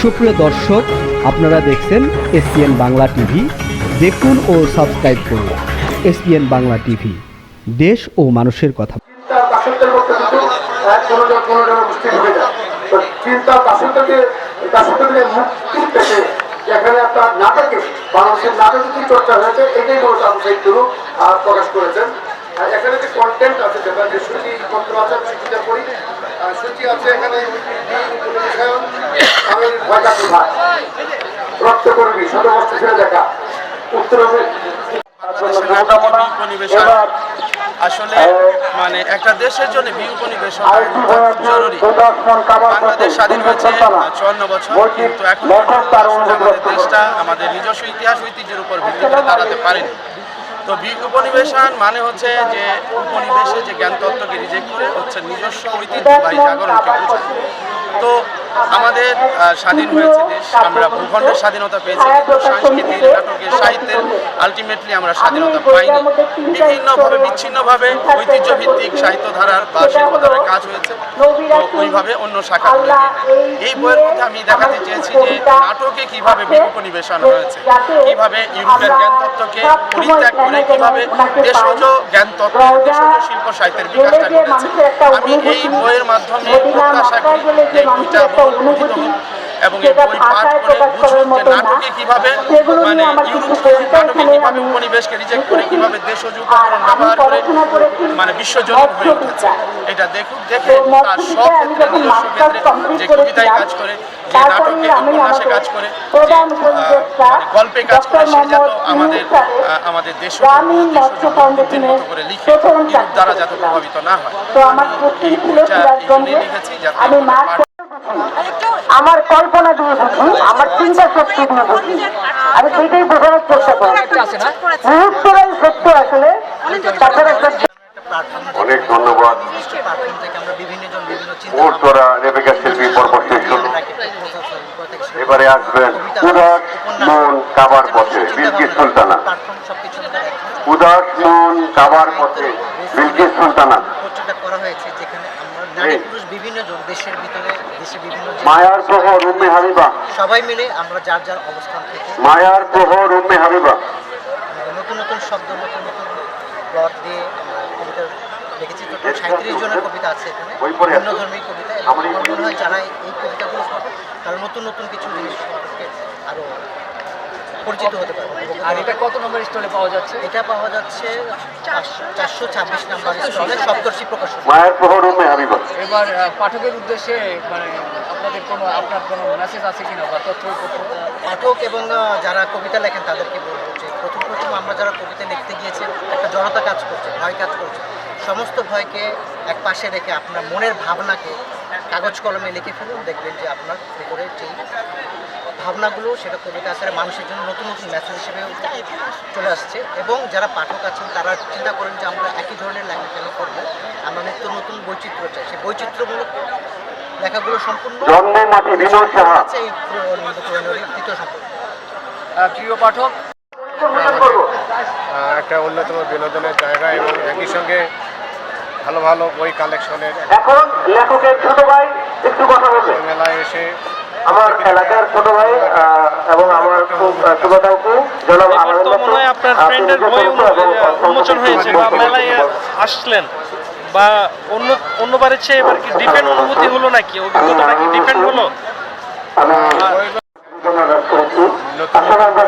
সুপ্রিয় দর্শক, আপনারা দেখছেন এসপিএন বাংলা টিভি। দেখুন ও সাবস্ক্রাইব করুন এসপিএন বাংলা টিভি। দেশ ও মানুষের কথা। এখানে যে কন্টেন্ট আছে যেটা যে সূচি পত্র আছে সূচিটা পড়ি সূচি আছে এখানে আমের কোথায় রক্ত করবি সদবস্ত ছেড়ে দেখা উত্তর বাংলাদেশের আসলে মানে একটা দেশের জন্য বিউপনিবেশন জরুরি বাংলাদেশ স্বাধীন হয়েছে চুয়ান্ন বছর কিন্তু এখন আমাদের দেশটা আমাদের নিজস্ব ইতিহাস ঐতিহ্যের উপর ভিত্তি করে দাঁড়াতে পারেনি। তো উপনিবেশন মানে হচ্ছে যে উপনিবেশে যে জ্ঞান তত্ত্বকে রিজেক্ট করে হচ্ছে নিজস্ব ঐতিহ্যবাহী জাগরণকে বোঝায় তো আমাদের স্বাধীন হয়েছে দেশ, আমরা ভূখণ্ডের স্বাধীনতা পেয়েছি, কিন্তু সাংস্কৃতিক নাটকের সাহিত্যের আলটিমেটলি আমরা স্বাধীনতা পাইনি। বিভিন্নভাবে, বিচ্ছিন্নভাবে ঐতিহ্যভিত্তিক সাহিত্য ধারার বা শিল্পধারার কাজ হয়েছে ওইভাবে অন্য শাখা এই বইয়ের মধ্যে আমি দেখাতে চেয়েছি যে নাটকে কীভাবে বিরূপনিবেশন হয়েছে, কীভাবে ইউরোপের জ্ঞান তত্ত্বকে পরিত্যাগ করে, কীভাবে দেশজ জ্ঞান তত্ত্ব দেশজ শিল্প সাহিত্যের বিকাশটা ঘটেছে। আমি এই বইয়ের মাধ্যমে প্রত্যাশা করি যে বইটা বহুল পঠিত হোক এবং এই বই পাঠ করে বুঝুন যে নাটকে কীভাবে মানে ইউরোপ নাটকে কীভাবে উপনিবেশকে রিজেক্ট করে কীভাবে দেশজ উপকরণ ব্যবহার করে মানে বিশ্বজনীন হয়ে উঠেছে। এটা দেখুন দেখে তার সব ক্ষেত্রে নিজস্ব ক্ষেত্রে যে কবিতায় কাজ করে যে নাটকে উপন্যাসে কাজ করে যে মানে গল্পে কাজ করে সে যাতে আমাদের আহ, আমাদের দেশ বুদ্ধির মতো করে লিখে ইউরোপ দ্বারা যাতে প্রভাবিত না হয়। আমি এই বইটা এই জন্যই লিখেছি যাতে পাঠ আমার কল্পনা দিয়ে বুঝি আমার চিন্তা শক্তি দিয়ে বুঝি আমি সেইটাই বোঝানোর চেষ্টা করি মুহূর্তরাই সত্য আসলে তাছাড়া সত্য অনেক ধন্যবাদ। প্ল্যাটফর্ম থেকে আমরা বিভিন্ন জন বিভিন্ন চিন্তা উত্তরা রেবেকা শিল্পী পর্ব শেষ হলো এবারে আসবেন উদাস মন কাবার পথে বিলকিস সুলতানা। উদাস মন কাবার পথে বিলকিস সুলতানা। করা হয়েছে যেখানে আমরা নারী পুরুষ বিভিন্ন জন দেশের ভিতরে দেশের বিভিন্ন মায়ার প্রহর উম্মে হাবিবা। সবাই মিলে আমরা যার যার অবস্থান থেকে মায়ার প্রহর উম্মে হাবিবা। নতুন নতুন শব্দ নতুন নতুন প্লট দিয়ে কবিতা লিখেছি। টোটাল সাঁত্রিশ জনের কবিতা আছে এখানে ভিন্ন আসো। ধর্মী কবিতা। এবং মনে হয় যারা এই কবিতাগুলো তারা নতুন নতুন কিছু জিনিস সম্পর্কে আরও পরিচিত হতে পারবে আর এটা কত নম্বর স্টলে পাওয়া যাচ্ছে? এটা পাওয়া যাচ্ছে চারশো ছাব্বিশ নাম্বার স্টলে সপ্তর্ষি হাবিবা এবার পাঠকের উদ্দেশ্যে মানে আপনাদের কোনো আপনার কোনো মেসেজ আছে কিনা বা তথ্য পাঠক এবং যারা কবিতা লেখেন তাদেরকে বলব যে প্রথম প্রথম আমরা যারা কবিতা লিখতে গিয়েছি একটা জড়তা কাজ করছে ভয় কাজ করছে। সমস্ত ভয়কে এক পাশে রেখে আপনার মনের ভাবনাকে কাগজ কলমে লিখে ফেলুন দেখবেন যে আপনার ভিতরে যেই ভাবনাগুলো সেটা কবিতা আকারে মানুষের জন্য নতুন নতুন মেসেজ হিসেবে চলে আসছে এবং যারা পাঠক আছেন তারা চিন্তা করেন যে আমরা একই ধরনের লেখা কেন করব? আমরা নিত্য নতুন বৈচিত্র্য চাই। সেই বৈচিত্র্যমূলক লেখাগুলো সম্পূর্ণ জন্মে মাটি বিনোদ আছে এই তৃতীয় সম্পর্ক। প্রিয় পাঠক একটা অন্যতম বিনোদনের জায়গা এবং একই সঙ্গে ভালো ভালো বই কালেকশনের এখন লেখকের ছোট ভাই একটু কথা বলবে। মেলায় এসে আমার এলাকার ছোট ভাই এবং আমার খুব শুভকাঙ্ক্ষী জনাব এবার তো মনে হয় আপনার ফ্রেন্ডের বই উন্মোচন হয়েছে বা মেলায় আসলেন বা অন্য অন্যবারের চেয়ে এবার কি ডিফেন্ড অনুভূতি হলো নাকি অভিজ্ঞতা নাকি ডিফেন্ড হলো আমি আসলে আমরা